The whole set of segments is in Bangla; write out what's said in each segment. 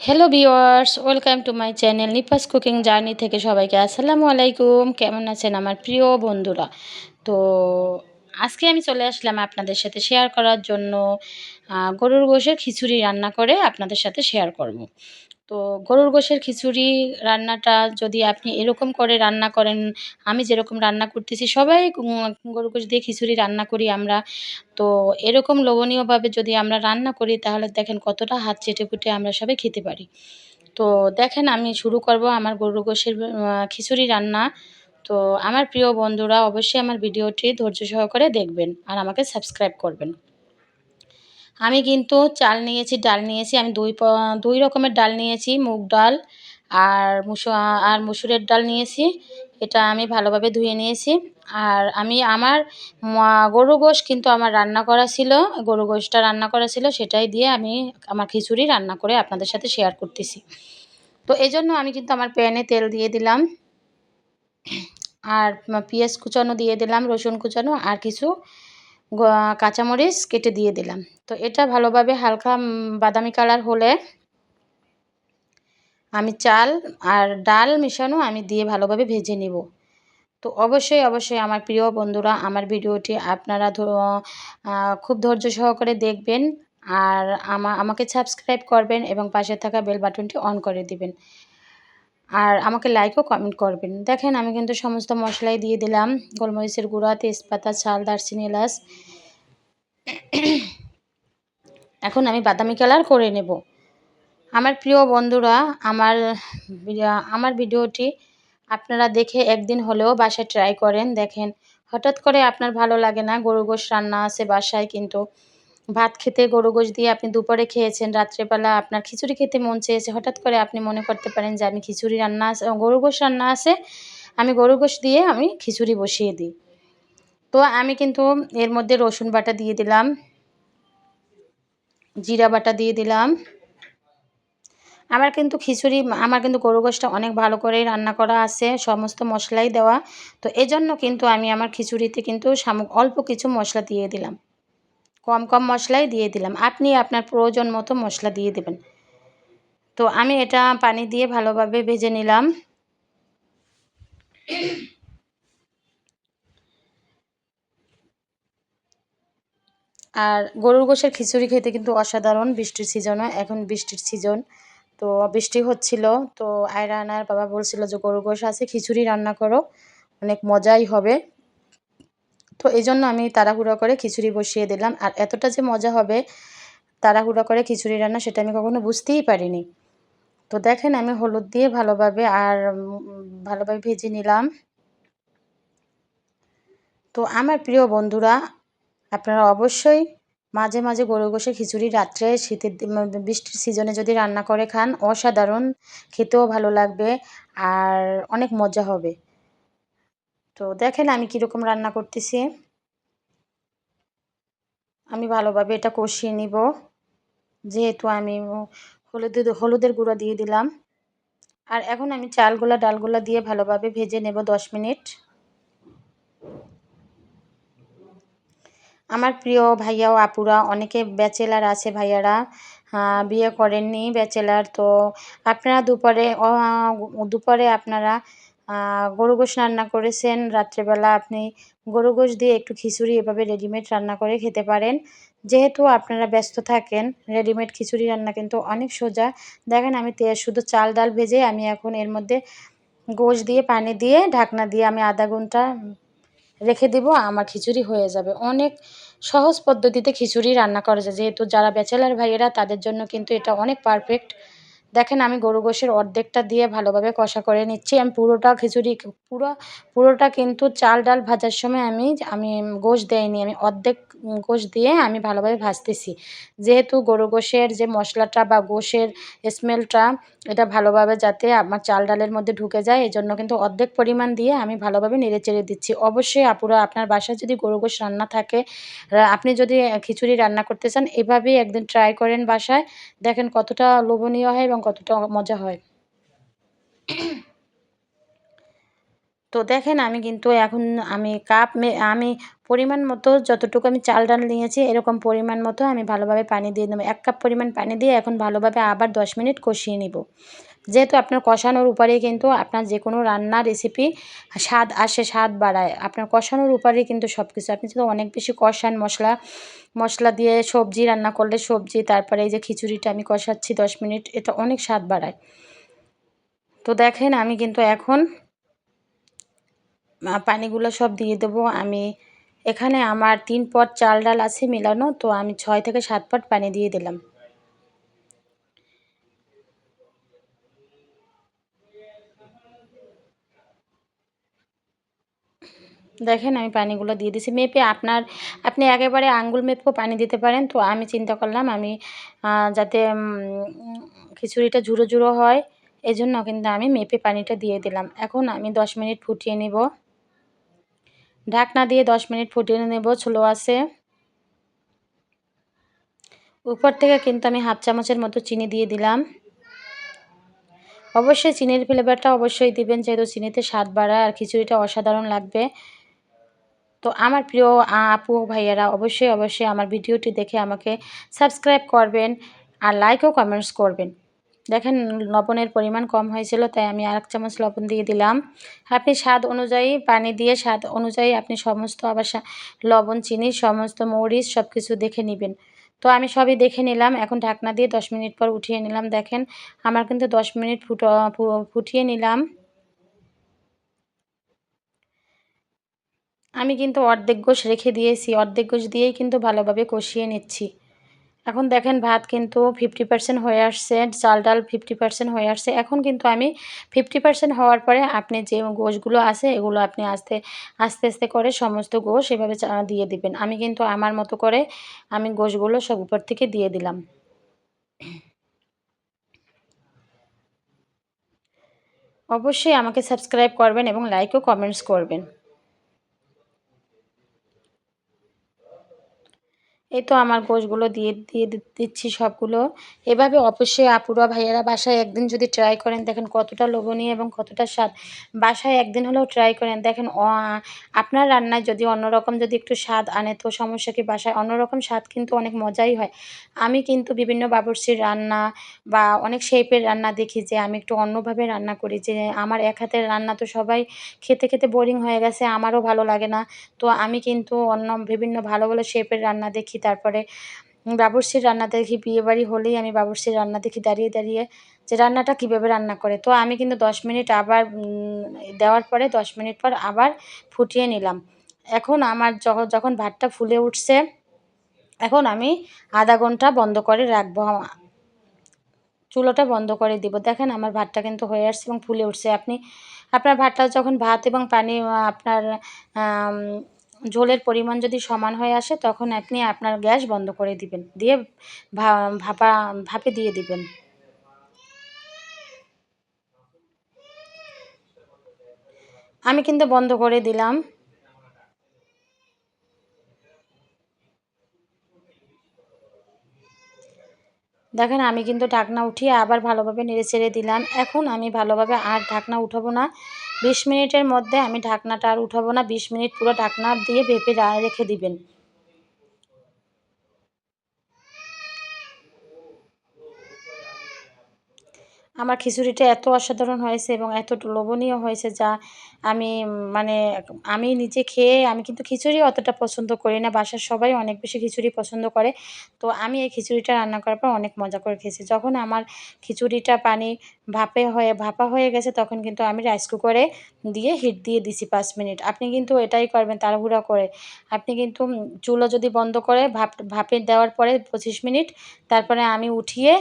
Hello viewers welcome to my channel Nipa's cooking journey থেকে সবাইকে আসসালামু আলাইকুম। কেমন আছেন আমার প্রিয় বন্ধুরা? তো আজকে আমি চলে আসলাম আপনাদের সাথে শেয়ার করার জন্য গরুর গোশের খিচুড়ি রান্না করে আপনাদের সাথে শেয়ার করব। তো গরুর গোশের খিচুড়ি রান্নাটা যদি আপনি এরকম করে রান্না করেন, আমি যেরকম রান্না করতেছি সবাই গরুর গোশ দিয়ে খিচুড়ি রান্না করি আমরা। তো এরকম লোভনীয়ভাবে যদি আমরা রান্না করি, তাহলে দেখেন কতটা হাত চেটে পুটে আমরা সবাই খেতে পারি। তো দেখেন আমি শুরু করব আমার গরুর গোশের খিচুড়ি রান্না। তো আমার প্রিয় বন্ধুরা অবশ্যই আমার ভিডিওটি ধৈর্য সহকারে দেখবেন আর আমাকে সাবস্ক্রাইব করবেন। আমি কিন্তু চাল নিয়েছি, ডাল নিয়েছি, আমি দুই দুই রকমের ডাল নিয়েছি, মুগ ডাল আর মুসু, আর মুসুরের ডাল নিয়েছি। এটা আমি ভালোভাবে ধুয়ে নিয়েছি। আর আমি, আমার গরু গোশ কিন্তু আমার রান্না করা ছিল, গরু গোশটা রান্না করা ছিল, সেটাই দিয়ে আমি আমার খিচুড়ি রান্না করে আপনাদের সাথে শেয়ার করতেছি। তো এই জন্য আমি কিন্তু আমার প্যানে তেল দিয়ে দিলাম। আর পেঁয়াজ কুচানো দিয়ে দিলাম, রসুন কুচানো আর কিছু। কাঁচামরিচ কেটে দিয়ে দিলাম। তো এটা ভালোভাবে হালকা বাদামি কালার হলে আমি চাল আর ডাল মেশানো আমি দিয়ে ভালোভাবে ভেজে নেব। তো অবশ্যই অবশ্যই আমার প্রিয় বন্ধুরা, আমার ভিডিওটি আপনারা খুব ধৈর্য সহকারে দেখবেন আর আমা, আমাকে সাবস্ক্রাইব করবেন এবং পাশে থাকা বেল বাটনটি অন করে দিবেন। আর আমাকে লাইকও কমেন্ট করবেন। দেখেন আমি কিন্তু সমস্ত মশলাই দিয়ে দিলাম। গোলমরিচের গুঁড়া, তেজপাতা চাল দারচিনি, এলাচ। এখন আমি বাদামি কালার করে নেব। আমার প্রিয় বন্ধুরা, আমার আমার ভিডিওটি আপনারা দেখে একদিন হলেও বাসায় ট্রাই করেন। দেখেন, হঠাৎ করে আপনার ভালো লাগে না গরু গোশ রান্না আছে বাসায় কিন্তু। ভাত খেতে গরু গোশ দিয়ে আপনি দুপুরে খেয়েছেন, রাত্রেবেলা আপনার খিচুড়ি খেতে মন চেয়েছে, হঠাৎ করে আপনি মনে করতে পারেন যে আমি খিচুড়ি রান্না গরু গোশ রান্না আছে, আমি গরু গোশ দিয়ে আমি খিচুড়ি বসিয়ে দিই। তো আমি কিন্তু এর মধ্যে রসুন বাটা দিয়ে দিলাম, জিরা বাটা দিয়ে দিলাম। আমার কিন্তু খিচুড়ি, আমার কিন্তু গরু গোশটা অনেক ভালো করেই রান্না করা আছে, সমস্ত মশলাই দেওয়া। তো এজন্য কিন্তু আমি আমার খিচুড়িতে কিন্তু সামুক অল্প কিছু মশলা দিয়ে দিলাম। কম কম মশলাই দিয়ে দিলাম। আপনি আপনার প্রয়োজন মতো মশলা দিয়ে দেবেন। তো আমি এটা পানি দিয়ে ভালোভাবে ভেজে নিলাম। আর গরুর গোশের খিচুড়ি খেতে কিন্তু অসাধারণ বৃষ্টির সিজনও এখন বৃষ্টির সিজন। তো বৃষ্টি হচ্ছিল, তো আয়রা আনার বাবা বলছিল যে, গরুর গোশ আছে, খিচুড়ি রান্না করো, অনেক মজাই হবে। তো এই জন্য আমি তাড়াহুড়ো করে খিচুড়ি বসিয়ে দিলাম। আর এতটা যে মজা হবে তাড়াহুড়ো করে খিচুড়ি রান্না সেটা আমি কখনো বুঝতেই পারিনি। তো দেখেন আমি হলুদ দিয়ে ভালোভাবে আর ভালোভাবে ভেজে নিলাম। তো আমার প্রিয় বন্ধুরা, আপনারা অবশ্যই মাঝে মাঝে গরু গোশে খিচুড়ি রাত্রে শীতের বৃষ্টির সিজনে যদি রান্না করে খান, অসাধারণ, খেতেও ভালো লাগবে আর অনেক মজা হবে। তো দেখেন আমি কীরকম রান্না করতেছি। আমি ভালোভাবে এটা কষিয়ে নিব। যেহেতু আমি হলুদের হলুদের গুঁড়ো দিয়ে দিলাম। আর এখন আমি চালগুলা, ডালগুলা দিয়ে ভালোভাবে ভেজে নেব দশ মিনিট। আমার প্রিয় ভাইয়া ও আপুরা, অনেকে ব্যাচেলার আছে ভাইয়ারা। বিয়ে করেননি ব্যাচেলার, তো আপনারা দুপুরে দুপুরে আপনারা গরু গোশ রান্না করেছেন। রাত্রেবেলা আপনি গরু গোশ দিয়ে একটু খিচুড়ি এভাবে রেডিমেড রান্না করে খেতে পারেন। যেহেতু আপনারা ব্যস্ত থাকেন রেডিমেড খিচুড়ি রান্না কিন্তু অনেক সোজা। দেখেন আমি শুধু চাল, ডাল ভেজে আমি এখন এর মধ্যে গোশ দিয়ে, পানি দিয়ে, ঢাকনা দিয়ে আমি আধা ঘণ্টা রেখে দেব, আমার খিচুড়ি হয়ে যাবে। অনেক সহজ পদ্ধতিতে খিচুড়ি রান্না করা যায়। যেহেতু যারা ব্যাচেলার ভাইয়েরা, তাদের জন্য কিন্তু এটা অনেক পারফেক্ট দেখেন, আমি গরু গোশের অর্ধেকটা দিয়ে ভালোভাবে কষা করে নিচ্ছি। আমি পুরোটা খিচুড়ি, পুরো, পুরোটা কিন্তু চাল ডাল ভাজার সময় আমি আমি গোশ দেয়নি আমি অর্ধেক গোশ দিয়ে আমি ভালোভাবে ভাজতেছি। যেহেতু গরু গোশের যে মশলাটা বা গোশের স্মেলটা, এটা ভালোভাবে যাতে আমার চাল ডালের মধ্যে ঢুকে যায় এই জন্য কিন্তু অর্ধেক পরিমাণ দিয়ে আমি ভালোভাবে নেড়ে চেড়ে দিচ্ছি। অবশ্যই আপুরা, আপনার বাসায় যদি গরু গোশ রান্না থাকে আপনি যদি খিচুড়ি রান্না করতে চান, এভাবেই একদিন ট্রাই করেন বাসায়। দেখেন কতটা লোভনীয় হয় এবং কতটা মজা হয়। তো দেখেন আমি কিন্তু এখন আমি কাপ আমি পরিমাণ মতো যতটুকু আমি চাল ডাল নিয়েছি, এরকম পরিমাণ মতো আমি ভালোভাবে পানি দিয়ে নেব এক কাপ পরিমাণ পানি দিয়ে এখন ভালোভাবে আবার দশ মিনিট কষিয়ে নিব। যেহেতু আপনার কষানোর উপরেই কিন্তু আপনার যে কোনো রান্না রেসিপি স্বাদ আসে, স্বাদ বাড়ায়। আপনার কষানোর উপরেই কিন্তু সব কিছু আপনি যদি অনেক বেশি কষান মশলা মশলা দিয়ে সবজি রান্না করলে সবজি, তারপরে এই যে খিচুড়িটা আমি কষাচ্ছি দশ মিনিট, এটা অনেক স্বাদ বাড়ায়। তো দেখেন, আমি কিন্তু এখন পানিগুলো সব দিয়ে দেবো। আমি এখানে আমার তিন পট চাল ডাল আছে মেলানো, তো আমি ছয় থেকে সাত পট পানি দিয়ে দিলাম। দেখেন আমি পানিগুলো দিয়ে দিছি মেপে আপনার, আপনি একেবারে আঙ্গুল মেপেও পানি দিতে পারেন। তো আমি চিন্তা করলাম আমি যাতে খিচুড়িটা ঝুড়ো ঝুড়ো হয়, এজন্য কিন্তু আমি মেপে পানিটা দিয়ে দিলাম। এখন আমি দশ মিনিট ফুটিয়ে নেব। ঢাকনা দিয়ে দশ মিনিট ফুটিয়ে নেব ছোলো আছে। উপর থেকে কিন্তু আমি হাফ চামচের মতো চিনি দিয়ে দিলাম। অবশ্যই চিনির ফ্লেভারটা অবশ্যই দিবেন, যেহেতু চিনিতে স্বাদ বাড়ায় আর খিচুড়িটা অসাধারণ লাগবে। তো আমার প্রিয় আপু, ভাইয়ারা অবশ্যই অবশ্যই আমার ভিডিওটি দেখে আমাকে সাবস্ক্রাইব করবেন আর লাইক ও কমেন্টস করবেন। দেখেন লবণের পরিমাণ কম হয়েছিল, তাই আমি আর এক চামচ লবণ দিয়ে দিলাম। আপনি স্বাদ অনুযায়ী, পানি দিয়ে স্বাদ অনুযায়ী আপনি সমস্ত আবার লবণ, চিনি, সমস্ত মরিচ সব কিছু দেখে নেবেন। তো আমি সবই দেখে নিলাম, এখন ঢাকনা দিয়ে দশ মিনিট পর উঠিয়ে নিলাম। দেখেন, আমার কিন্তু দশ মিনিট ফুটো ফুটিয়ে নিলাম। আমি কিন্তু অর্ধেক গোশ রেখে দিয়েছি, অর্ধেক গোশ দিয়েই কিন্তু ভালোভাবে কষিয়ে নিচ্ছি। এখন দেখেন ভাত কিন্তু ফিফটি পার্সেন্ট হয়ে আসছে, চাল ডাল ফিফটি পার্সেন্ট হয়ে আসছে। এখন কিন্তু আমি ফিফটি পার্সেন্ট হওয়ার পরে আপনি যে গোশগুলো আছে, এগুলো আপনি আস্তে আস্তে আস্তে করে সমস্ত গোশ এভাবে দিয়ে দিবেন। আমি কিন্তু আমার মতো করে আমি গোশগুলো সব উপর থেকে দিয়ে দিলাম। অবশ্যই আমাকে সাবস্ক্রাইব করবেন এবং লাইক ও কমেন্টস করবেন। এই তো আমার গোশগুলো দিয়ে দিয়ে দিচ্ছি সবগুলো। এভাবে অবশ্যই আপুরা ভাইয়ারা বাসায় একদিন যদি ট্রাই করেন, দেখেন কতটা লোভনীয় এবং কতটা স্বাদ। বাসায় একদিন হলেও ট্রাই করেন। দেখেন আপনার রান্নায় যদি অন্যরকম যদি একটু স্বাদ আনে, তো সমস্যা কি? বাসায় অন্যরকম স্বাদ কিন্তু অনেক মজাই হয়। আমি কিন্তু বিভিন্ন বাবরসির রান্না বা অনেক শেপের রান্না দেখি যে আমি একটু অন্যভাবে রান্না করি যে আমার এক হাতের রান্না তো সবাই খেতে খেতে বোরিং হয়ে গেছে, আমারও ভালো লাগে না। তো আমি কিন্তু অন্য বিভিন্ন ভালো ভালো শেপের রান্না দেখি। তারপরে বাবুর্চির রান্না দেখি, বিয়েবাড়ি হলেই আমি বাবুর্চির রান্না দেখি দাঁড়িয়ে দাঁড়িয়ে, যে রান্নাটা কীভাবে রান্না করে। তো আমি কিন্তু দশ মিনিট আবার দেওয়ার পরে দশ মিনিট পর আবার ফুটিয়ে নিলাম। এখন আমার যখন যখন ভাতটা ফুলে উঠছে, এখন আমি আধা ঘণ্টা বন্ধ করে রাখব। চুলোটা বন্ধ করে দিব। দেখেন আমার ভাতটা কিন্তু হয়ে আসছে এবং ফুলে উঠছে। আপনি, আপনার ভাতটা যখন ভাত এবং পানি আপনার ঝোলের পরিমাণ যদি সমান হয়ে আসে, তখন আপনি আপনার গ্যাস বন্ধ করে দিবেন। দিয়ে ভাপা, ভাপে দিয়ে দিবেন। আমি কিন্তু বন্ধ করে দিলাম। দেখেন, আমি কিন্তু ঢাকনা উঠিয়ে আবার ভালোভাবে নেড়ে ছেড়ে দিলাম। এখন আমি ভালোভাবে আর ঢাকনা উঠাবো না। বিশ মিনিটের মধ্যে আমি ঢাকনাটা আর উঠাবো না, বিশ মিনিট পুরো ঢাকনা দিয়ে ভেপে রেখে দিবেন। আমার খিচুড়িটা এত অসাধারণ হয়েছে এবং এত লোভনীয় হয়েছে যা আমি মানে আমি নিজে খেয়ে আমি কিন্তু খিচুড়ি অতটা পছন্দ করি না। বাসার সবাই অনেক বেশি খিচুড়ি পছন্দ করে। তো আমি এই খিচুড়িটা রান্না করার পর অনেক মজা করে খেয়েছি। যখন আমার খিচুড়িটা পানি ভাপে হয়ে, ভাপা হয়ে গেছে তখন কিন্তু আমি রাইস কুকারে দিয়ে হিট দিয়ে দিছি পাঁচ মিনিট। আপনি কিন্তু এটাই করবেন তাড়াহুড়া করে। আপনি কিন্তু চুলো যদি বন্ধ করে ভাপ, ভাপে দেওয়ার পরে পঁচিশ মিনিট, তারপরে আমি উঠিয়ে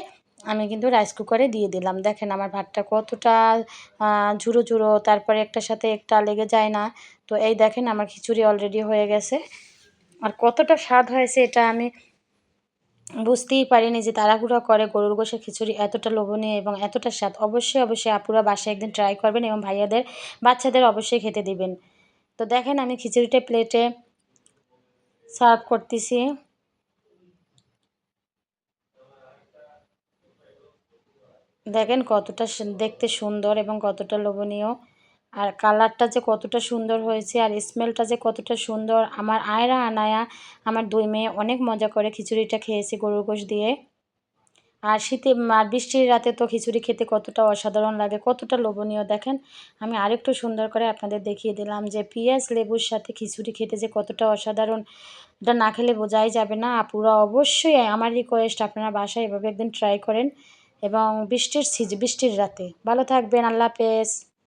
আমি কিন্তু রাইস কুকারে দিয়ে দিলাম। দেখেন আমার ভাতটা কতটা ঝুড়ো ঝুড়ো তারপরে একটার সাথে একটা লেগে যায় না। তো এই দেখেন আমার খিচুড়ি অলরেডি হয়ে গেছে। আর কতটা স্বাদ হয়েছে এটা আমি বুঝতেই পারিনি যে তাড়াহুড়া করে গরুর গোশে খিচুড়ি এতটা লোভনীয় এবং এতটা স্বাদ। অবশ্যই অবশ্যই আপুরা বাসায় একদিন ট্রাই করবেন এবং ভাইয়াদের, বাচ্চাদের অবশ্যই খেতে দিবেন। তো দেখেন আমি খিচুড়িটা প্লেটে সার্ভ করতেছি। দেখেন কতটা দেখতে সুন্দর এবং কতটা লোভনীয়। আর কালারটা যে কতটা সুন্দর হয়েছে আর স্মেলটা যে কতটা সুন্দর। আমার আয়রা আনায়া আমার দুই মেয়ে অনেক মজা করে খিচুড়িটা খেয়েছে গরুর গোশ দিয়ে। আর শীতে, আর বৃষ্টির রাতে তো খিচুড়ি খেতে কতটা অসাধারণ লাগে, কতটা লোভনীয়। দেখেন, আমি আরেকটু সুন্দর করে আপনাদের দেখিয়ে দিলাম যে পেঁয়াজ লেবুর সাথে খিচুড়ি খেতে যে কতটা অসাধারণ। এটা না খেলে বোঝাই যাবে না। আপুরা অবশ্যই আমার রিকোয়েস্ট আপনারা বাসায় এভাবে একদিন ট্রাই করেন। এবং বৃষ্টির সিজ বৃষ্টির রাতে। ভালো থাকবেন আল্লাহ হাফেজ।